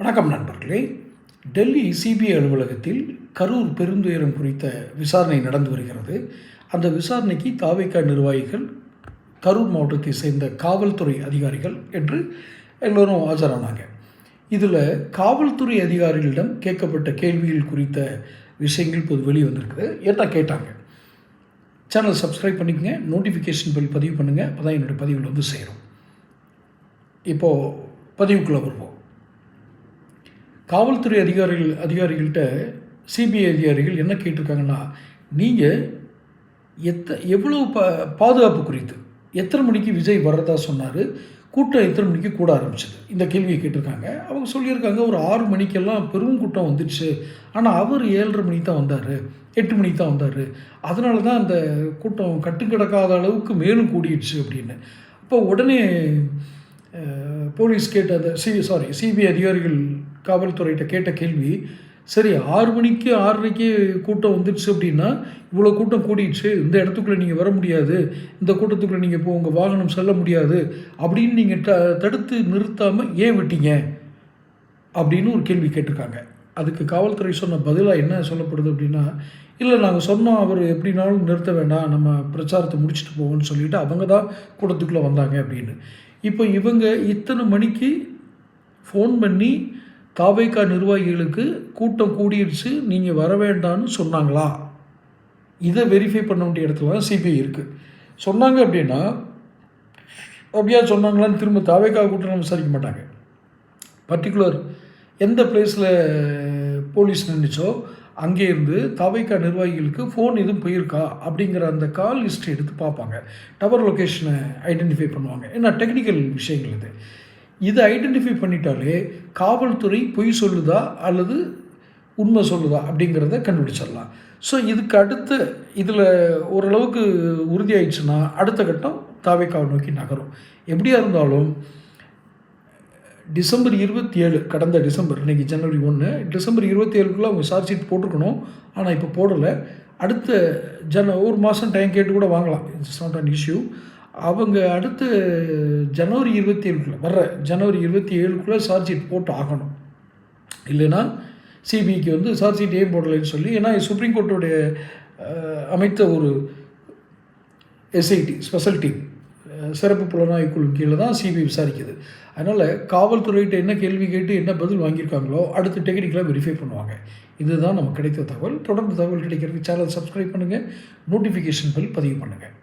வணக்கம் நண்பர்களே. டெல்லி சிபிஐ அலுவலகத்தில் கரூர் பெருந்துயரம் குறித்த விசாரணை நடந்து வருகிறது. அந்த விசாரணைக்கு தாவேக்கா நிர்வாகிகள் கரூர் மாவட்டத்தை சேர்ந்த காவல்துறை அதிகாரிகள் என்று எல்லோரும் ஆஜரானாங்க. இதில் காவல்துறை அதிகாரிகளிடம் கேட்கப்பட்ட கேள்விகள் குறித்த விஷயங்கள் இப்போது வெளியே வந்திருக்குது என்ன கேட்டாங்க? சேனல் சப்ஸ்கிரைப் பண்ணிக்கங்க நோட்டிஃபிகேஷன் பில் பதிவு பண்ணுங்கள் அப்போ தான் என்னுடைய பதிவில் வந்து சேரும். இப்போது பதிவுக்குள்ளே வருவோம். காவல்துறை அதிகாரிகள் அதிகாரிகள்கிட்ட சிபிஐ அதிகாரிகள் என்ன கேட்டிருக்காங்கன்னா நீங்கள் எத்த எவ்வளோ பா பாதுகாப்பு குறித்து எத்தனை மணிக்கு விஜய் வர்றதா சொன்னார் கூட்டம் எத்தனை மணிக்கு கூட ஆரம்பிச்சது? இந்த கேள்வியை கேட்டிருக்காங்க. அவங்க சொல்லியிருக்காங்க ஒரு ஆறு மணிக்கெல்லாம் பெரும் கூட்டம் வந்துடுச்சு ஆனால் அவர் ஏழரை மணிக்கு தான் வந்தார் எட்டு மணிக்கு தான் வந்தார். அதனால தான் அந்த கூட்டம் கட்டுக்கிடக்காத அளவுக்கு மேலும் கூடிடுச்சு அப்படின்னு. அப்போ உடனே போலீஸ் கேட்ட அந்த சி சாரி சிபிஐ அதிகாரிகள் காவல்துறையிட்ட கேட்ட கேள்வி சரி ஆறு மணிக்கு ஆறரைக்கு கூட்டம் வந்துடுச்சு அப்படின்னா இவ்வளோ கூட்டம் கூடிடுச்சு இந்த இடத்துக்குள்ளே நீங்கள் வர முடியாது இந்த கூட்டத்துக்குள்ளே நீங்கள் இப்போ உங்கள் வாகனம் செல்ல முடியாது அப்படின்னு நீங்கள் த தடுத்து நிறுத்தாமல் ஏன் விட்டீங்க? அப்படின்னு ஒரு கேள்வி கேட்டிருக்காங்க. அதுக்கு காவல்துறை சொன்ன பதிலாக என்ன சொல்லப்படுது அப்படின்னா இல்லை நாங்கள் சொன்னோம் அவர் எப்படினாலும் நிறுத்த வேண்டாம் நம்ம பிரச்சாரத்தை முடிச்சுட்டு போவோம்னு சொல்லிட்டு அவங்க தான் கூட்டத்துக்குள்ளே வந்தாங்க அப்படின்னு. இப்போ இவங்க இத்தனை மணிக்கு ஃபோன் பண்ணி தாவேக்கா நிர்வாகிகளுக்கு கூட்டம் கூடிடுச்சு நீங்கள் வர வேண்டாம்னு சொன்னாங்களா? இதை வெரிஃபை பண்ண வேண்டிய இடத்துல தான் சிபிஐ இருக்குது சொன்னாங்க அப்படின்னா அப்படியா சொன்னாங்களான்னு திரும்ப தாவேக்கா கூட்டம் விசாரிக்க மாட்டாங்க. பர்டிகுலர் எந்த பிளேஸில் போலீஸ் நின்றுச்சோ அங்கே இருந்து தாவைக்கா நிர்வாகிகளுக்கு ஃபோன் எதுவும் போயிருக்கா? அப்படிங்கிற அந்த கால் லிஸ்ட் எடுத்து பார்ப்பாங்க. டவர் லொக்கேஷனை ஐடென்டிஃபை பண்ணுவாங்க. ஏன்னா டெக்னிக்கல் விஷயங்கள் இது. இதை ஐடென்டிஃபை பண்ணிட்டாலே காவல்துறை பொய் சொல்லுதா அல்லது உண்மை சொல்லுதா அப்படிங்கிறத கண்டுபிடிச்சிடலாம். ஸோ இதுக்கு அடுத்து இதில் ஓரளவுக்கு உறுதியாயிடுச்சுன்னா அடுத்த கட்டம் தாவேக்காவை நோக்கி நகரும். எப்படியா இருந்தாலும் டிசம்பர் இருபத்தி ஏழு கடந்த டிசம்பர் இன்றைக்கி ஜனவரி ஒன்று டிசம்பர் இருபத்தி ஏழுக்குள்ளே அவங்க சார்ஜ் ஷீட் போட்டிருக்கணும். ஆனால் இப்போ போடலை. அடுத்த ஜன ஒரு மாதம் டைம் கேட்டு கூட வாங்கலாம். இட்ஸ் நாட் அன் இஷ்யூ அவங்க அடுத்து ஜனவரி இருபத்தி ஏழுக்குள்ளே வர்ற ஜனவரி இருபத்தி ஏழுக்குள்ளே சார்ஜ் ஷீட் போட்டு ஆகணும். இல்லைன்னா சிபிஐக்கு வந்து சார்ஜ் ஷீட் ஏன் போடலைன்னு சொல்லி ஏன்னா சுப்ரீம் கோர்ட்டுடைய அமைத்த ஒரு எஸ்ஐடி ஸ்பெஷல் டீம் சிறப்பு புலனாய்வு குழு கீழே தான் சிபிஐ விசாரிக்குது. அதனால் காவல்துறையிட்ட என்ன கேள்வி கேட்டு என்ன பதில் வாங்கியிருக்காங்களோ அடுத்து டெக்னிக்கலாக வெரிஃபை பண்ணுவாங்க. இதுதான் நமக்கு கிடைத்த தகவல். தொடர்ந்து தகவல் கிடைக்கிறதுக்கு சேனல் சப்ஸ்கிரைப் பண்ணுங்கள் நோட்டிஃபிகேஷன் பில் பதிவு பண்ணுங்கள்